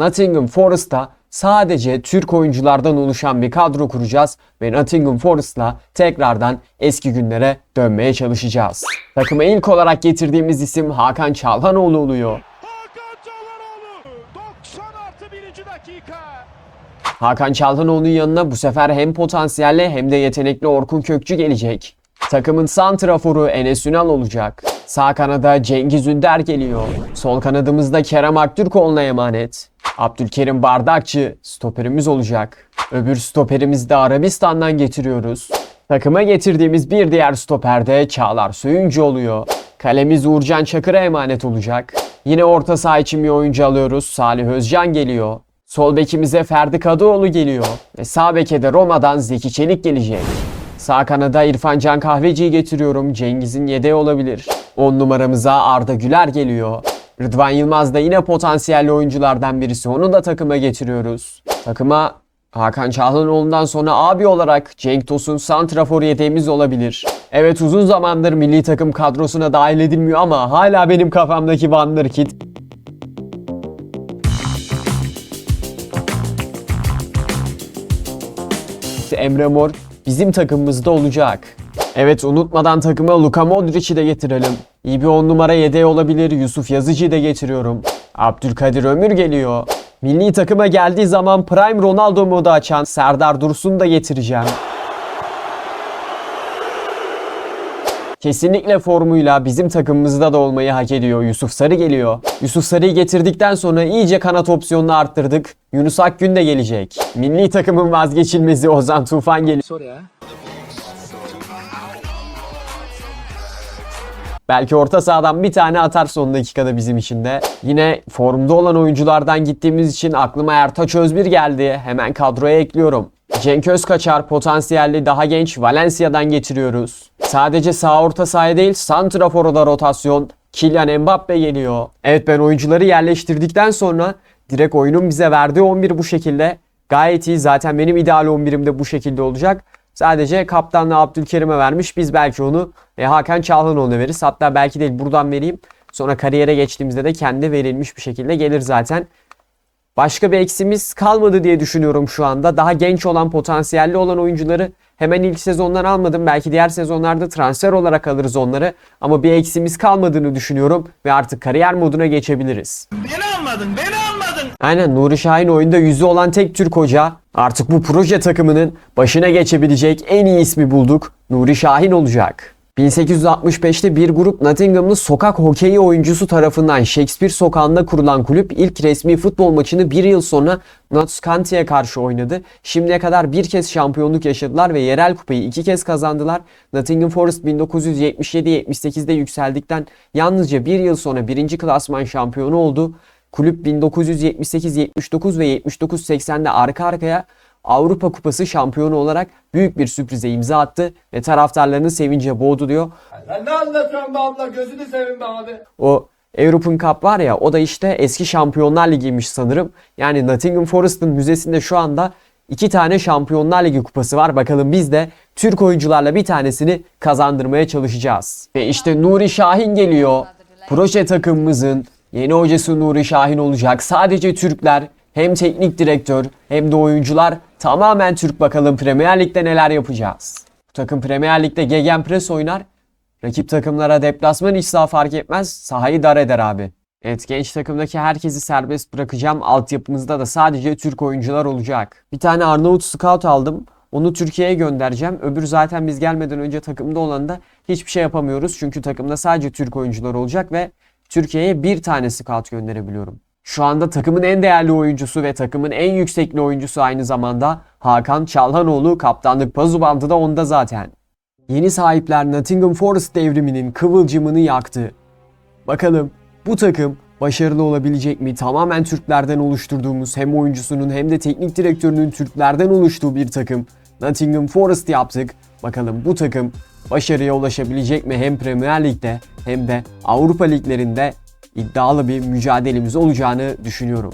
Nottingham Forest'ta sadece Türk oyunculardan oluşan bir kadro kuracağız ve Nottingham Forest'la tekrardan eski günlere dönmeye çalışacağız. Takıma ilk olarak getirdiğimiz isim Hakan Çalhanoğlu oluyor. Hakan Çalhanoğlu 90 artı 1. dakika. Hakan Çalhanoğlu'nun yanına bu sefer hem potansiyelli hem de yetenekli Orkun Kökçü gelecek. Takımın santraforu Enes Ünal olacak. Sağ kanada Cengiz Ünder geliyor. Sol kanadımızda Kerem Aktürkoğlu'na emanet. Abdülkerim Bardakçı stoperimiz olacak. Öbür stoperimizi de Arabistan'dan getiriyoruz. Takıma getirdiğimiz bir diğer stoper de Çağlar Söyüncü oluyor. Kalemiz Uğurcan Çakır'a emanet olacak. Yine orta saha için bir oyuncu alıyoruz. Salih Özcan geliyor. Sol bekimize Ferdi Kadıoğlu geliyor. Ve sağ beke de Roma'dan Zeki Çelik gelecek. Sağ kanada İrfan Can Kahveci'yi getiriyorum. Cengiz'in yedeği olabilir. 10 numaramıza Arda Güler geliyor. Rıdvan Yılmaz da yine potansiyelli oyunculardan birisi. Onu da takıma getiriyoruz. Takıma Hakan Çalhanoğlu'ndan sonra abi olarak Cenk Tosun santrafor yedeğimiz olabilir. Evet uzun zamandır milli takım kadrosuna dahil edilmiyor ama hala benim kafamdaki Wonderkid. Emre Mor bizim takımımızda olacak. Evet unutmadan takıma Luka Modric'i de getirelim. İyi bir 10 numara yedeği olabilir. Yusuf Yazıcı'yı da getiriyorum. Abdülkadir Ömür geliyor. Milli takıma geldiği zaman Prime Ronaldo modu açan Serdar Dursun'u da getireceğim. Kesinlikle formuyla bizim takımımızda da olmayı hak ediyor. Yusuf Sarı geliyor. Yusuf Sarı'yı getirdikten sonra iyice kanat opsiyonunu arttırdık. Yunus Akgün de gelecek. Milli takımın vazgeçilmezi Ozan Tufan geliyor. Sor ya. Belki orta sahadan bir tane atar son dakikada bizim için de. Yine formda olan oyunculardan gittiğimiz için aklıma Ertaç Özbir geldi. Hemen kadroya ekliyorum. Cenk Özkaçar potansiyelli daha genç Valencia'dan getiriyoruz. Sadece sağ orta sahaya değil santrafora da rotasyon. Kylian Mbappe geliyor. Evet ben oyuncuları yerleştirdikten sonra direkt oyunun bize verdiği 11 bu şekilde. Gayet iyi. Zaten benim ideal 11'im de bu şekilde olacak. Sadece kaptanlığı Abdülkerim'e vermiş. Biz belki onu e, Hakan Çalhanoğlu'na veririz. Hatta belki değil buradan vereyim. Sonra kariyere geçtiğimizde de kendi verilmiş bir şekilde gelir zaten. Başka bir eksimiz kalmadı diye düşünüyorum şu anda. Daha genç olan, potansiyelli olan oyuncuları hemen ilk sezondan almadım. Belki diğer sezonlarda transfer olarak alırız onları. Ama bir eksimiz kalmadığını düşünüyorum ve artık kariyer moduna geçebiliriz. Beni almadın, beni almadın. Aynen Nuri Şahin oyunda yüzü olan tek Türk hoca. Artık bu proje takımının başına geçebilecek en iyi ismi bulduk. Nuri Şahin olacak. 1865'te bir grup Nottinghamlı sokak hokeyi oyuncusu tarafından Shakespeare sokağında kurulan kulüp ilk resmi futbol maçını bir yıl sonra Notts County'ye karşı oynadı. Şimdiye kadar bir kez şampiyonluk yaşadılar ve yerel kupayı iki kez kazandılar. Nottingham Forest 1977-78'de yükseldikten yalnızca bir yıl sonra birinci klasman şampiyonu oldu. Kulüp 1978, 79 ve 79-80'de arka arkaya Avrupa Kupası şampiyonu olarak büyük bir sürprize imza attı ve taraftarlarını sevince boğdu diyor. Sen ne anlatıyorsun be abla? Gözünü seveyim be abi. O European Cup var ya o da işte eski Şampiyonlar Ligi'ymiş sanırım. Yani Nottingham Forest'ın müzesinde şu anda iki tane Şampiyonlar Ligi kupası var. Bakalım biz de Türk oyuncularla bir tanesini kazandırmaya çalışacağız. Ve işte Nuri Şahin geliyor. Proje takımımızın yeni hocası Nuri Şahin olacak. Sadece Türkler hem teknik direktör hem de oyuncular tamamen Türk bakalım Premier Lig'de neler yapacağız. Bu takım Premier Lig'de gegenpress oynar. Rakip takımlara deplasman hiç fark etmez. Sahayı dar eder abi. Evet genç takımdaki herkesi serbest bırakacağım. Altyapımızda da sadece Türk oyuncular olacak. Bir tane Arnavut scout aldım. Onu Türkiye'ye göndereceğim. Öbür zaten biz gelmeden önce takımda olan da hiçbir şey yapamıyoruz. Çünkü takımda sadece Türk oyuncular olacak ve Türkiye'ye bir tane scout gönderebiliyorum. Şu anda takımın en değerli oyuncusu ve takımın en yüksekli oyuncusu aynı zamanda Hakan Çalhanoğlu. Kaptanlık pazu da onda zaten. Yeni sahipler Nottingham Forest devriminin kıvılcımını yaktı. Bakalım bu takım başarılı olabilecek mi? Tamamen Türklerden oluşturduğumuz hem oyuncusunun hem de teknik direktörünün Türklerden oluştuğu bir takım. Nottingham Forest yaptık. Bakalım bu takım başarıya ulaşabilecek mi? Hem Premier Lig'de hem de Avrupa liglerinde iddialı bir mücadelemiz olacağını düşünüyorum.